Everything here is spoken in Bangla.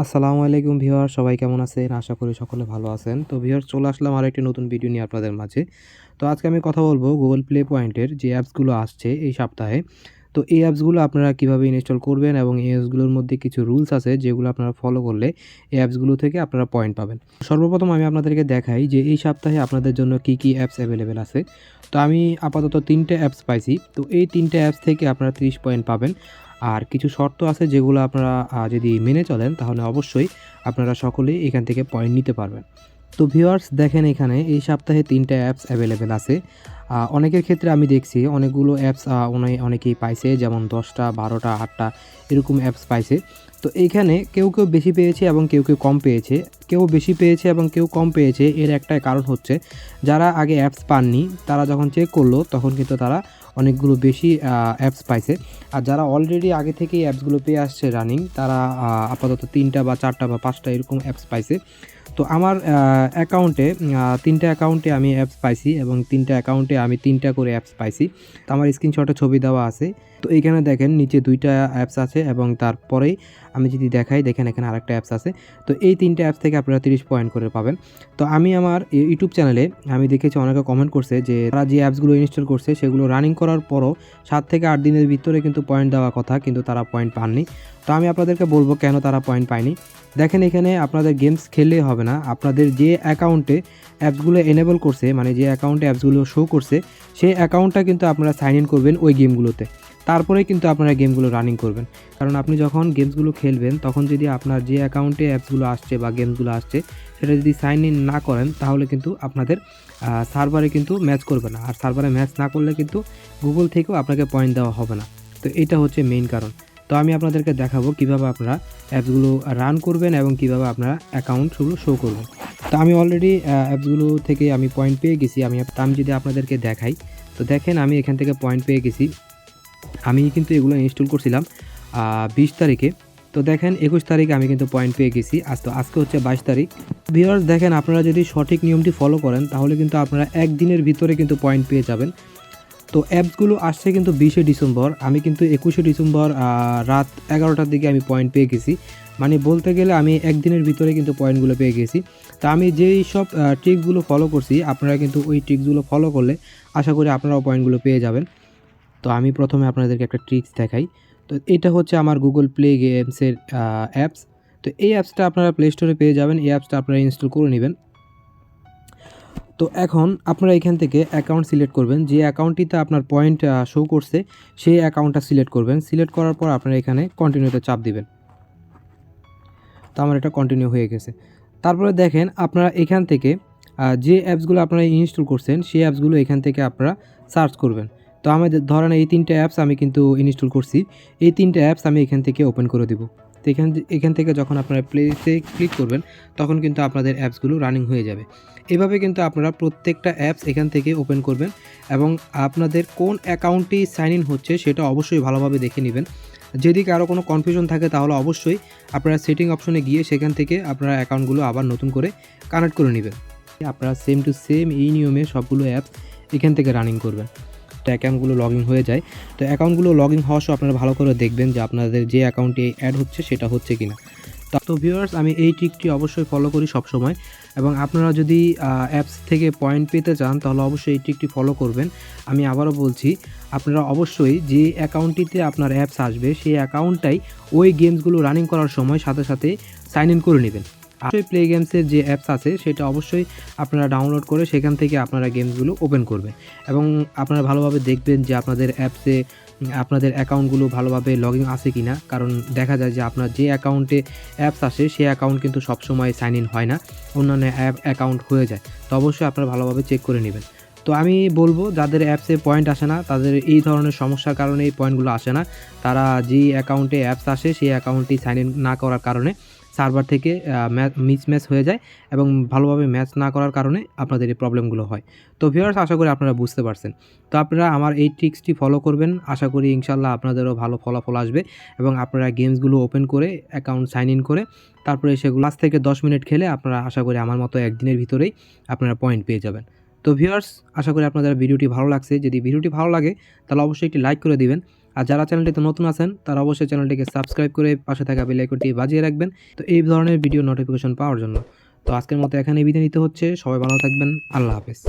আসসালামু আলাইকুম ভিউয়ার, সবাই কেমন আছেন? আশা করি সকলে ভালো আছেন। তো ভিউয়ার, চলে আসলাম আর একটি নতুন ভিডিও নিয়ে আপনাদের মাঝে। তো আজকে আমি কথা বলব গুগল প্লে পয়েন্টের যে অ্যাপসগুলো আসছে এই সপ্তাহে। তো এই অ্যাপসগুলো আপনারা কীভাবে ইনস্টল করবেন এবং এই অ্যাপসগুলোর মধ্যে কিছু রুলস আছে যেগুলো আপনারা ফলো করলে এই অ্যাপসগুলো থেকে আপনারা পয়েন্ট পাবেন। সর্বপ্রথম আমি আপনাদেরকে দেখাই যে এই সপ্তাহে আপনাদের জন্য কি কি অ্যাপস অ্যাভেলেবেল আছে। তো আমি আপাতত তিনটে অ্যাপস পাইছি। তো এই তিনটে অ্যাপস থেকে আপনারা 30 পয়েন্ট পাবেন। আর কিছু শর্ত আছে যেগুলো আপনারা যদি মেনে চলেন, তাহলে অবশ্যই আপনারা সকলেই এখান থেকে পয়েন্ট নিতে পারবেন। তো ভিউয়ার্স দেখেন এখানে এই সপ্তাহে তিনটা অ্যাপস অ্যাভেলেবেল আছে। অনেকের ক্ষেত্রে আমি দেখছি অনেকগুলো অ্যাপস অনেকেই পাইছে, যেমন দশটা, বারোটা, আটটা, এরকম অ্যাপস পাইছে। তো এইখানে কেউ কেউ বেশি পেয়েছে এবং কেউ কেউ কম পেয়েছে। কেউ বেশি পেয়েছে এবং কেউ কম পেয়েছে, এর একটাই কারণ হচ্ছে, যারা আগে অ্যাপস পাননি, তারা যখন চেক করল, তখন কিন্তু তারা অনেকগুলো বেশি অ্যাপস পাইছে। আর যারা অলরেডি আগে থেকেই অ্যাপসগুলো পেয়ে আসছে রানিং তারা আপাতত তিনটা বা চারটা বা পাঁচটা এরকম অ্যাপস পাইছে। তো আমার অ্যাকাউন্টে তিনটা অ্যাকাউন্টে আমি অ্যাপস পাইছি এবং তিনটা অ্যাকাউন্টে আমি তিনটা করে অ্যাপস পাইছি। তো আমার স্ক্রিনশটে ছবি দেওয়া আছে। তো এইখানে দেখেন, নিচে দুইটা অ্যাপস আছে এবং তারপরেই আমি যদি দেখাই, দেখেন এখানে আরেকটা অ্যাপস আছে। তো এই তিনটা অ্যাপস থেকে আপনারা তিরিশ পয়েন্ট করে পাবেন। তো আমি আমার ইউটিউব চ্যানেলে আমি দেখেছি অনেকে কমেন্ট করছে যে, তারা যে অ্যাপসগুলো ইনস্টল করছে, সেগুলো রানিং করার পরও সাত থেকে আট দিনের ভিতরে কিন্তু পয়েন্ট দেওয়া কথা, কিন্তু তারা পয়েন্ট পাননি। তো আমি আপনাদেরকে বলব কেন তারা পয়েন্ট পায়নি। দেখেন এখানে আপনাদের গেমস খেললেই হবে। না। আপনাদের যে অ্যাকাউন্টে অ্যাপসগুলো এনেবল করছে মানে যে অ্যাকাউন্টে অ্যাপসগুলো শো করছে, সেই অ্যাকাউন্টটা কিন্তু আপনারা সাইন ইন করবেন ওই গেমগুলোতে। তারপরে কিন্তু আপনারা গেমগুলো রানিং করবেন। কারণ আপনি যখন গেমসগুলো খেলবেন, তখন যদি আপনার যে অ্যাকাউন্টে অ্যাপসগুলো আসছে বা গেমসগুলো আসছে, সেটা যদি সাইন ইন না করেন, তাহলে কিন্তু আপনাদের সার্ভারে কিন্তু ম্যাচ করবে না। আর সার্ভারে ম্যাচ না করলে কিন্তু গুগল থেকেও আপনাকে পয়েন্ট দেওয়া হবে না। তো এটা হচ্ছে মেইন কারণ। তো আমি আপনাদেরকে দেখাবো কীভাবে আপনারা অ্যাপসগুলো রান করবেন এবং কীভাবে আপনারা অ্যাকাউন্টগুলো শো করবেন। তো আমি অলরেডি অ্যাপসগুলো থেকে আমি পয়েন্ট পেয়ে গেছি। আমি তা আমি যদি আপনাদেরকে দেখাই, তো দেখেন আমি এখান থেকে পয়েন্ট পেয়ে গেছি। আমি কিন্তু এগুলো ইনস্টল করছিলাম বিশ তারিখে। তো দেখেন একুশ তারিখে আমি কিন্তু পয়েন্ট পেয়ে গেছি। আজ তো আজকে হচ্ছে বাইশ তারিখ। ভিউয়ার্স দেখেন আপনারা যদি সঠিক নিয়মটি ফলো করেন, তাহলে কিন্তু আপনারা একদিনের ভিতরে কিন্তু পয়েন্ট পেয়ে যাবেন। তো অ্যাপসগুলো আসছে কিন্তু বিশে ডিসেম্বর। আমি কিন্তু একুশে ডিসেম্বর রাত এগারোটার দিকে আমি পয়েন্ট পেয়ে গেছি। মানে বলতে গেলে আমি একদিনের ভিতরে কিন্তু পয়েন্টগুলো পেয়ে গেছি। তা আমি যেই সব ট্রিকগুলো ফলো করছি, আপনারা কিন্তু ওই ট্রিকগুলো ফলো করলে আশা করি আপনারাও পয়েন্টগুলো পেয়ে যাবেন। তো আমি প্রথমে আপনাদেরকে একটা ট্রিক্স দেখাই। তো এটা হচ্ছে আমার গুগল প্লে গেমসের অ্যাপস তো এই অ্যাপসটা আপনারা প্লে স্টোরে পেয়ে যাবেন। এই অ্যাপসটা আপনারা ইনস্টল করে নেবেন। তো এখন আপনারা এখান থেকে অ্যাকাউন্ট সিলেক্ট করবেন। যে অ্যাকাউন্টটিতে আপনার পয়েন্ট শো করছে, সেই অ্যাকাউন্টটা সিলেক্ট করবেন। সিলেক্ট করার পর আপনারা এখানে কন্টিনিউতে চাপ দিবেন। তো আমার এটা কন্টিনিউ হয়ে গেছে। তারপরে দেখেন, আপনারা এখান থেকে যে অ্যাপসগুলো আপনারা ইনস্টল করছেন, সেই অ্যাপসগুলো এখান থেকে আপনারা সার্চ করবেন। তো আমাদের, ধরেন এই তিনটে অ্যাপস আমি কিন্তু ইনস্টল করছি। এই তিনটে অ্যাপস আমি এখান থেকে ওপেন করে দিব। তো এখান এখান থেকে যখন আপনারা প্লেতে ক্লিক করবেন, তখন কিন্তু আপনাদের অ্যাপসগুলো রানিং হয়ে যাবে। এভাবে কিন্তু আপনারা প্রত্যেকটা অ্যাপস এখান থেকে ওপেন করবেন এবং আপনাদের কোন অ্যাকাউন্টটি সাইন ইন হচ্ছে সেটা অবশ্যই ভালোভাবে দেখে নেবেন। যদি কারও কোনো কনফিউশন থাকে তাহলে অবশ্যই আপনারা সেটিং অপশনে গিয়ে সেখান থেকে আপনারা অ্যাকাউন্টগুলো আবার নতুন করে কানেক্ট করে নেবেন। আপনারা সেম টু সেম এই নিয়মে সবগুলো অ্যাপস এখান থেকে রানিং করবেন। তো অ্যাকাউন্টগুলো লগ ইন হয়ে যায়, তো অ্যাকাউন্টগুলো লগ ইন হওয়ার সময় আপনারা ভালো করে দেখবেন যে আপনাদের যে অ্যাকাউন্টে অ্যাড হচ্ছে সেটা হচ্ছে কিনা। তো ভিউয়ার্স আমি এই ট্রিকটি অবশ্যই ফলো করি সব সময় এবং আপনারা যদি অ্যাপস থেকে পয়েন্ট পেতে চান, তাহলে অবশ্যই এই ট্রিকটি ফলো করবেন। আমি আবারও বলছি, আপনারা অবশ্যই যে অ্যাকাউন্টটিতে আপনার অ্যাপস আসবে, সেই অ্যাকাউন্টটাই ওই গেমসগুলো রানিং করার সময় সাথে সাথে সাইন ইন করে নেবেন। অবশ্যই প্লে গেমসের যে অ্যাপস আছে, সেটা অবশ্যই আপনারা ডাউনলোড করে সেখান থেকে আপনারা গেমসগুলো ওপেন করবেন। এবং আপনারা ভালোভাবে দেখবেন যে আপনাদের অ্যাপসে আপনাদের অ্যাকাউন্টগুলো ভালোভাবে লগ ইন আছে কি না কারণ দেখা যায় যে আপনার যে অ্যাকাউন্টে অ্যাপস আসে, সেই অ্যাকাউন্ট কিন্তু সবসময় সাইন ইন হয় না। অন্যান্য অ্যাপ অ্যাকাউন্ট হয়ে যায়। তো অবশ্যই আপনারা ভালোভাবে চেক করে নেবেন। তো আমি বলব, যাদের অ্যাপসে পয়েন্ট আসে না, তাদের এই ধরনের সমস্যার কারণে এই পয়েন্টগুলো আসে না। তারা যেই অ্যাকাউন্টে অ্যাপস আসে, সেই অ্যাকাউন্টটি সাইন ইন না করার কারণে সার্ভার থেকে মিস ম্যাচ হয়ে যায় এবং ভালোভাবে ম্যাচ না করার কারণে আপনাদের এই প্রবলেমগুলো হয়। তো ভিউয়ার্স, আশা করি আপনারা বুঝতে পারছেন। তো আপনারা আমার এই ট্রিক্সটি ফলো করবেন। আশা করি ইনশাল্লাহ আপনাদেরও ভালো ফলাফল আসবে এবং আপনারা গেমসগুলো ওপেন করে, অ্যাকাউন্ট সাইন ইন করে, তারপরে সেগুলো পাঁচ থেকে দশ মিনিট খেলে আপনারা আশা করি আমার মতো একদিনের ভিতরেই আপনারা পয়েন্ট পেয়ে যাবেন। তো ভিউয়ার্স, আশা করি আপনাদের ভিডিওটি ভালো লাগছে। যদি ভিডিওটি ভালো লাগে, তাহলে অবশ্যই একটি লাইক করে দিবেন। আর যারা চ্যানেলটিতে নতুন আছেন, তারা অবশ্যই চ্যানেলটিকে সাবস্ক্রাইব করে পাশে থাকা বেল আইকনটি বাজিয়ে রাখবেন তো এই ধরনের ভিডিও নোটিফিকেশন পাওয়ার জন্য। তো আজকের মতো এখানে বিদায় নিতে হচ্ছে। সবাই ভালো থাকবেন। আল্লাহ হাফেজ।